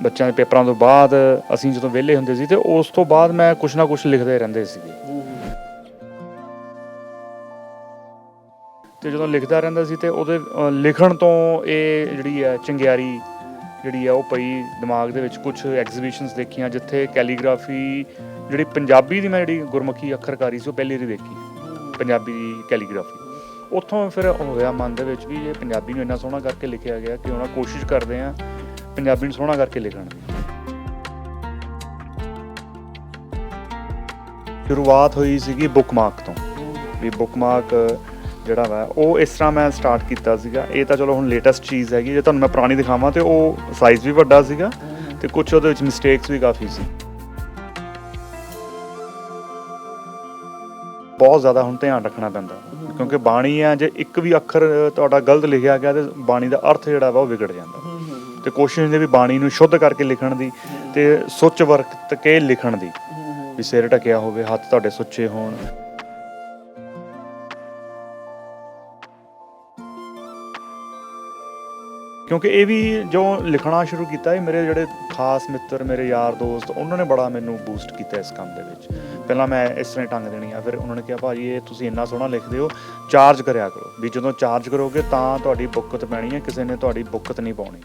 ਬੱਚਿਆਂ ਦੇ ਪੇਪਰਾਂ ਤੋਂ ਬਾਅਦ ਅਸੀਂ ਜਦੋਂ ਵਿਹਲੇ ਹੁੰਦੇ ਸੀ ਤੇ ਉਸ ਤੋਂ ਬਾਅਦ ਮੈਂ ਕੁਛ ਨਾ ਕੁਛ ਲਿਖਦੇ ਰਹਿੰਦੇ ਸੀਗੇ। ਤੇ ਜਦੋਂ ਲਿਖਦਾ ਰਹਿੰਦਾ ਸੀ ਤੇ ਉਹਦੇ ਅ, ਲਿਖਣ ਤੋਂ ਇਹ ਜਿਹੜੀ ਹੈ ਚੰਗਿਆਰੀ ਜਿਹੜੀ ਹੈ ਉਹ ਪਈ ਦਿਮਾਗ ਦੇ ਵਿੱਚ। ਕੁਝ ਐਗਜ਼ੀਬਿਸ਼ਨਸ ਦੇਖੀਆਂ ਜਿੱਥੇ ਕੈਲੀਗ੍ਰਾਫੀ ਜਿਹੜੀ ਪੰਜਾਬੀ ਦੀ ਮੈਂ ਜਿਹੜੀ ਗੁਰਮੁਖੀ ਅੱਖਰਕਾਰੀ ਸੀ ਉਹ ਪਹਿਲੀ ਵਾਰੀ ਦੇਖੀ। ਪੰਜਾਬੀ ਦੀ ਕੈਲੀਗ੍ਰਾਫੀ ਉੱਥੋਂ ਫਿਰ ਹੋਇਆ ਮਨ ਦੇ ਵਿੱਚ ਵੀ ਇਹ ਪੰਜਾਬੀ ਨੂੰ ਇੰਨਾ ਸੋਹਣਾ ਕਰਕੇ ਲਿਖਿਆ ਗਿਆ ਕਿ ਉਹਨਾਂ ਕੋਸ਼ਿਸ਼ ਕਰਦੇ ਆ ਪੰਜਾਬੀ ਨੂੰ ਸੋਹਣਾ ਕਰਕੇ ਲਿਖਣ। ਦੀ ਸ਼ੁਰੂਆਤ ਹੋਈ ਸੀਗੀ ਬੁੱਕਮਾਰਕ ਤੋਂ। ਵੀ ਬੁੱਕਮਾਰਕ ਜਿਹੜਾ ਵਾ, ਉਹ ਇਸ ਤਰ੍ਹਾਂ ਮੈਂ ਸਟਾਰਟ ਕੀਤਾ ਸੀਗਾ। ਇਹ ਤਾਂ ਚਲੋ ਹੁਣ ਲੇਟੈਸਟ ਚੀਜ਼ ਹੈਗੀ ਜੇ ਤੁਹਾਨੂੰ ਮੈਂ ਪੁਰਾਣੀ ਦਿਖਾਵਾਂ ਤੇ ਉਹ ਸਾਈਜ਼ ਵੀ ਵੱਡਾ ਸੀਗਾ ਤੇ ਕੁਝ ਉਹਦੇ ਵਿੱਚ ਮਿਸਟੇਕਸ ਵੀ ਕਾਫੀ ਸੀ। ਬਹੁਤ ਜ਼ਿਆਦਾ ਹੁਣ ਧਿਆਨ ਰੱਖਣਾ ਪੈਂਦਾ। ਕਿਉਂਕਿ ਬਾਣੀ ਆ, ਜੇ ਇੱਕ ਵੀ ਅੱਖਰ ਤੁਹਾਡਾ ਗਲਤ ਲਿਖਿਆ ਗਿਆ ਤੇ ਬਾਣੀ ਦਾ ਅਰਥ ਜਿਹੜਾ ਵਾ ਉਹ ਵਿਗੜ ਜਾਂਦਾ। ਤੇ ਕੋਸ਼ਿਸ਼ ਹੁੰਦੀ ਵੀ ਬਾਣੀ ਨੂੰ ਸ਼ੁੱਧ ਕਰਕੇ ਲਿਖਣ ਦੀ ਤੇ ਸੁੱਚ ਵਰਤ ਕੇ ਲਿਖਣ ਦੀ। ਵੀ ਸਿਰ ਢਕਿਆ ਹੋਵੇ, ਹੱਥ ਤੁਹਾਡੇ ਸੁੱਚੇ ਹੋਣ। ਕਿਉਂਕਿ ਇਹ ਵੀ ਜੋ ਲਿਖਣਾ ਸ਼ੁਰੂ ਕੀਤਾ ਇਹ ਮੇਰੇ ਜਿਹੜੇ ਖਾਸ ਮਿੱਤਰ, ਮੇਰੇ ਯਾਰ ਦੋਸਤ, ਉਹਨਾਂ ਨੇ ਬੜਾ ਮੈਨੂੰ ਬੂਸਟ ਕੀਤਾ ਇਸ ਕੰਮ ਦੇ ਵਿੱਚ। ਪਹਿਲਾਂ ਮੈਂ ਇਸ ਤਰ੍ਹਾਂ ਹੀ ਟੰਗ ਦੇਣੀ ਆ, ਫਿਰ ਉਹਨਾਂ ਨੇ ਕਿਹਾ, ਭਾਜੀ, ਇਹ ਤੁਸੀਂ ਇੰਨਾ ਸੋਹਣਾ ਲਿਖਦੇ ਹੋ ਚਾਰਜ ਕਰਿਆ ਕਰੋ। ਵੀ ਜਦੋਂ ਚਾਰਜ ਕਰੋਗੇ ਤਾਂ ਤੁਹਾਡੀ ਬੁੱਕਤ ਪੈਣੀ ਹੈ ਕਿਸੇ ਨੇ ਤੁਹਾਡੀ ਬੁੱਕਤ ਨਹੀਂ ਪਾਉਣੀ।